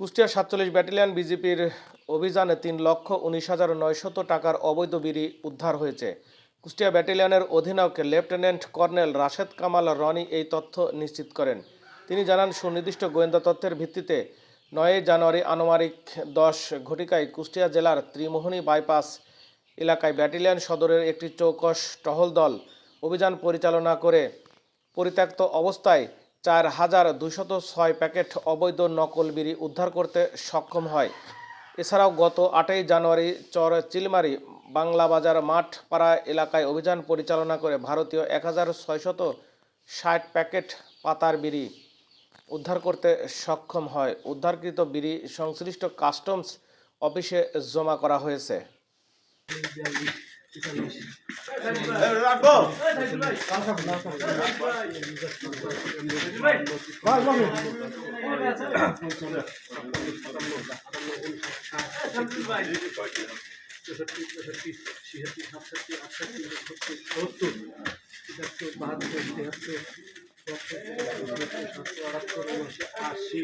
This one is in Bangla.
কুষ্টিয়া সাতচল্লিশ ব্যাটালিয়ন বিজেপির অভিযানে তিন লক্ষ উনিশ হাজার নয়শত টাকার অবৈধ বিড়ি উদ্ধার হয়েছে। কুষ্টিয়া ব্যাটালিয়নের অধিনায়ক লেফটেন্যান্ট কর্নেল রাশেদ কামাল রনি এই তথ্য নিশ্চিত করেন। তিনি জানান, সুনির্দিষ্ট গোয়েন্দা তথ্যের ভিত্তিতে নয়ই জানুয়ারি আনুমানিক দশ ঘটিকায় কুষ্টিয়া জেলার ত্রিমোহনী বাইপাস এলাকায় ব্যাটালিয়ন সদরের একটি চৌকস টহল দল অভিযান পরিচালনা করে পরিত্যক্ত অবস্থায় চার হাজার দুশত ছয় প্যাকেট অবৈধ নকল বিড়ি উদ্ধার করতে সক্ষম হয়। এছাড়াও গত আটই জানুয়ারি চর চিলমারি বাংলা বাজার মাঠ পাড়া এলাকায় অভিযান পরিচালনা করে ভারতীয় এক হাজার ছয়শত ষাট প্যাকেট পাতার বিড়ি উদ্ধার করতে সক্ষম হয়। উদ্ধারকৃত বিড়ি সংশ্লিষ্ট কাস্টমস অফিসে জমা করা হয়েছে। চৌষট্টি চৌষট্টি ছিষট্টি সাতষট্টি আটষট্টি উনসত্তর সত্তর তিয়াত্তর বাহাত্তর তিয়াত্তর সাতশো আটাত্তর উনআশি আশি